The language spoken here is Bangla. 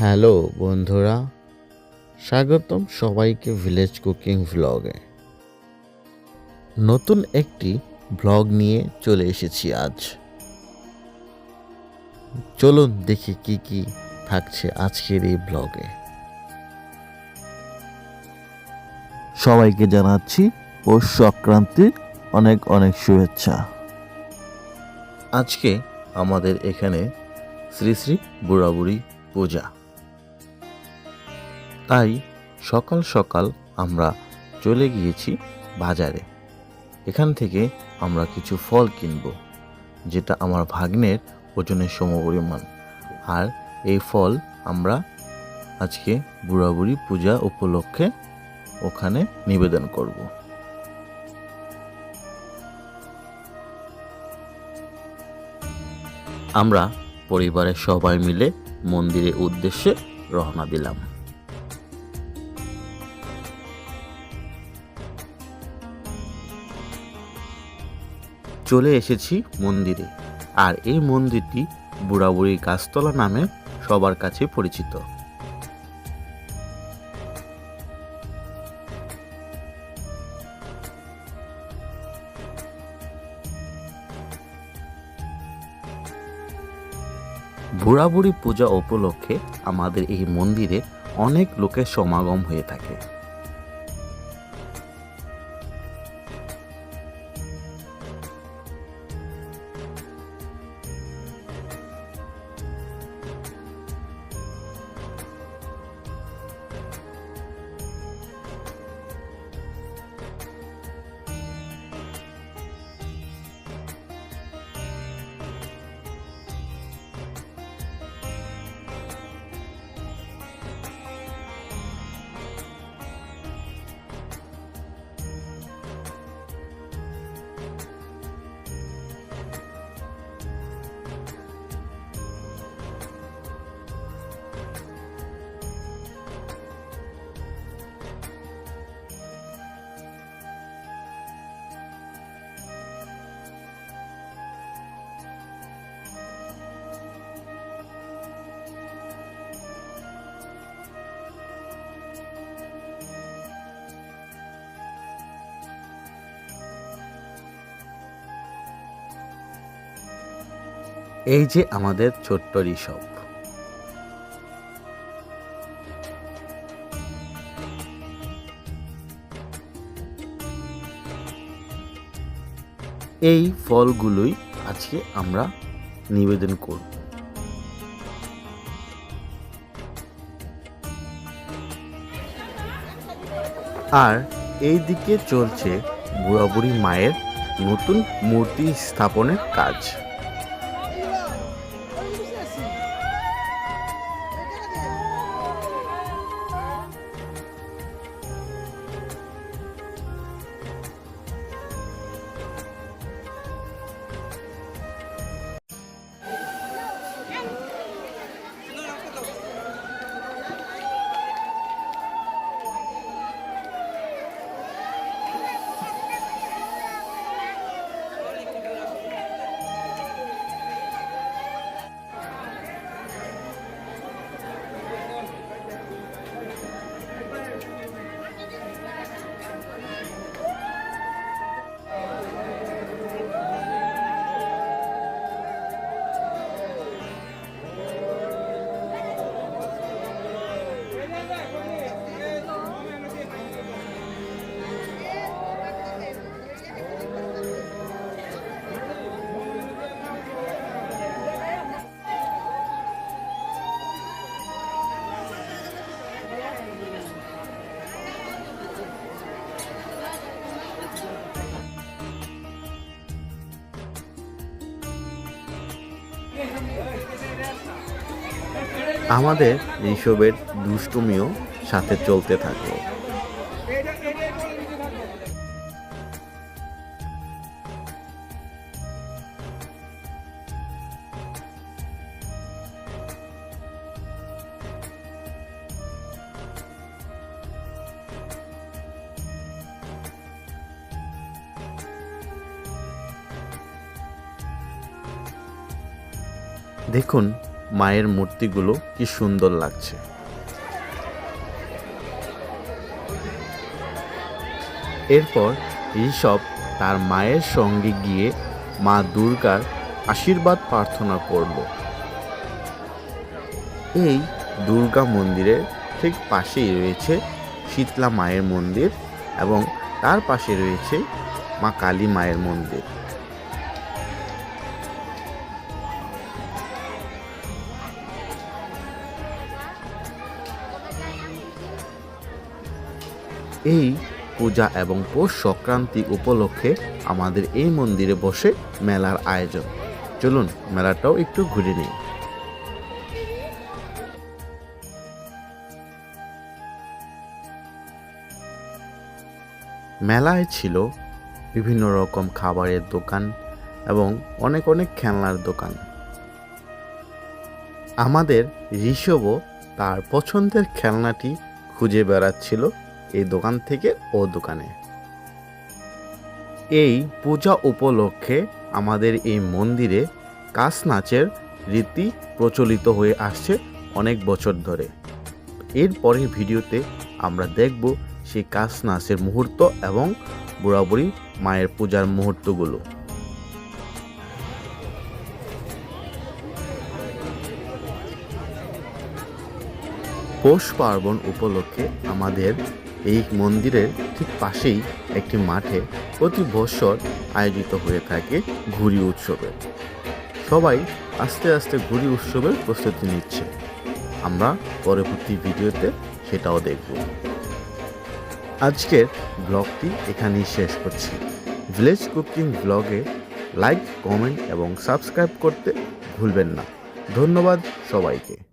হ্যালো বন্ধুরা, স্বাগতম সবাইকে ভিলেজ কুকিং ভ্লগে নতুন একটি ভ্লগ নিয়ে চলে এসেছি আজ। চলুন দেখি কি কি থাকছে আজকের এই ব্লগে সবাইকে জানাচ্ছি পৌষ সংক্রান্তির অনেক অনেক শুভেচ্ছা। আজকে আমাদের এখানে শ্রী শ্রী বুড়াবুড়ি পূজা। তাই সকাল সকাল আমরা চলে গিয়েছি বাজারে। এখান থেকে আমরা কিছু ফল কিনব, যেটা আমার ভাগ্নের ওজনের সমপরিমাণ। আর এই ফল আমরা আজকে বুড়াবুড়ি পূজা উপলক্ষে ওখানে নিবেদন করব। আমরা পরিবারের সবাই মিলে মন্দিরের উদ্দেশ্যে রওনা দিলাম। চলে এসেছি মন্দিরে। আর এই মন্দিরটি বুড়াবুড়ি গাছতলা নামে সবার কাছে পরিচিত। বুড়াবুড়ি পূজা উপলক্ষে আমাদের এই মন্দিরে অনেক লোকের সমাগম হয়ে থাকে। এই যে আমাদের ছোট্ট ঋষভ। এই ফলগুলোই আজকে আমরা নিবেদন করব। আর এই দিকে চলছে বুড়াবুড়ি মায়ের নতুন মূর্তি স্থাপনের কাজ। আমাদের এইসবের দুষ্টুমিও সাথে চলতে থাকল। দেখুন মায়ের মূর্তিগুলো কি সুন্দর লাগছে। এরপর ঋষভ তার মায়ের সঙ্গে গিয়ে মা দুর্গার আশীর্বাদ প্রার্থনা করল। এই দুর্গা মন্দিরের ঠিক পাশেই রয়েছে শীতলা মায়ের মন্দির এবং তার পাশে রয়েছে মা কালী মায়ের মন্দির। এই পূজা এবং পৌষ সংক্রান্তি উপলক্ষে আমাদের এই মন্দিরে বসে মেলার আয়োজন। চলুন, মেলাটাও একটু ঘুরে নিই। মেলায় ছিল বিভিন্ন রকম খাবারের দোকান এবং অনেক অনেক খেলনার দোকান। আমাদের ঋষভও তার পছন্দের খেলনাটি খুঁজে বেড়াচ্ছিল এই দোকান থেকে ও দোকানে। এই পূজা উপলক্ষে আমাদের এই মন্দিরে কাস নাচের রীতি প্রচলিত হয়ে আসছে অনেক বছর ধরে। এরপরের ভিডিওতে আমরা দেখব সেই কাস নাচের মুহূর্ত এবং বুড়াবুড়ি মায়ের পূজার মুহূর্তগুলো। পৌষ পার্বণ উপলক্ষে আমাদের এই মন্দিরের ঠিক পাশেই একটি মাঠে প্রতি বছর আয়োজিত হয়ে থাকে ঘুড়ি উৎসবের সবাই আস্তে আস্তে ঘুড়ি উৎসবের প্রস্তুতি নিচ্ছে। আমরা পরবর্তী ভিডিওতে সেটাও দেখব। আজকের ব্লগটি এখানেই শেষ করছি। ভিলেজ কুকিং ব্লগে লাইক, কমেন্ট এবং সাবস্ক্রাইব করতে ভুলবেন না। ধন্যবাদ সবাইকে।